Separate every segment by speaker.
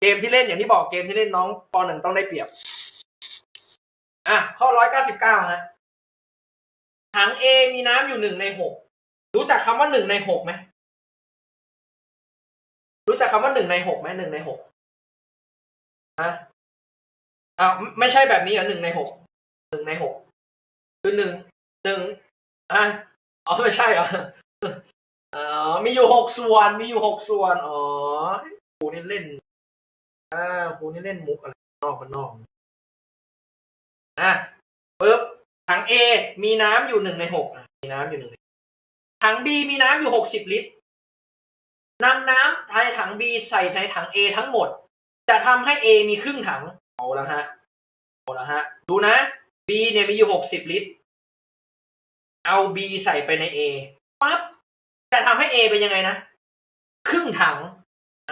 Speaker 1: เกมที่เล่นอย่างที่บอกเกมที่เล่นน้องปหนึ่งต้องได้เปรียบ อะ ข้อร้อยเก้าสิบเก้าฮะถัง A มีน้ำอยู่หนึ่งในหกรู้จักคำว่าหนึ่งในหกไหมรู้จักคำว่าหนึ่งในหกไหมหนึ่งในหกฮะอ่าไม่ใช่แบบนี้เหรอหนึ่งในหกหนึ่งในหกคือหนึ่งหนึ่งอะอ๋อไม่ใช่เหรออ๋อมีอยู่หกส่วน มีอยู่หกส่วน อ๋อครูนี่เล่น อ่าครูนี่เล่นมุกอะไรนอกมันนอกอะปึ๊บถัง A มีน้ำอยู่หนึ่งในหกมีน้ำอยู่หนึ่งถัง B มีน้ำอยู่หกสิบลิตรนำน้ำในถัง B ใส่ในถัง A ทั้งหมด จะทำให้ A มีครึ่งถังเอาละฮะเอาละฮะ ดูนะ B เนี่ยมีอยู่หกสิบลิตร เอา B ใส่ไปใน A ปั๊บจะทำให้ A เป็นยังไงนะ ครึ่งถัง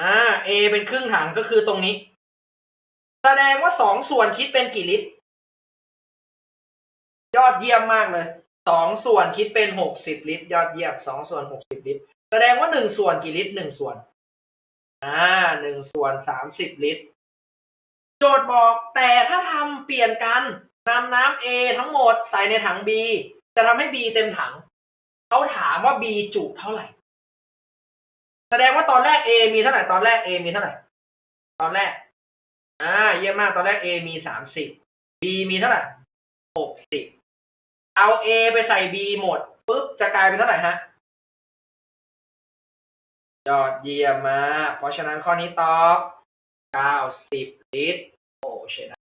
Speaker 1: อ่า A เป็นครึ่งถังก็คือตรงนี้ แสดงว่าสองส่วนคิดเป็นกี่ลิตร ยอดเยี่ยมมากเลยสองส่วนคิดเป็นหกสิบลิตร ยอดเยี่ยมสองส่วนหกสิบลิตร แสดงว่าหนึ่งส่วนกี่ลิตรหนึ่งส่วน อ่าหนึ่งส่วนสามสิบลิตร โจทย์บอกแต่ถ้าทำเปลี่ยนกันนำน้ำ A ทั้งหมดใส่ในถัง B จะทำให้ B เต็มถัง เขาถามว่า B จุเท่าไหร่ แสดงว่าตอนแรก A มีเท่าไหร่ตอนแรก A มีเท่าไหร่ ตอนแรก อ่า เยี่ยมมากตอนแรก A มีสามสิบ B มีเท่าไหร่หกสิบเอา A ไปใส่ B หมดปุ๊บจะกลายเป็นเท่าไหร่ฮะยอดเยี่ยมมากเพราะฉะนั้นข้อนี้ตอบ90ลิตรโอ้ใช่นะ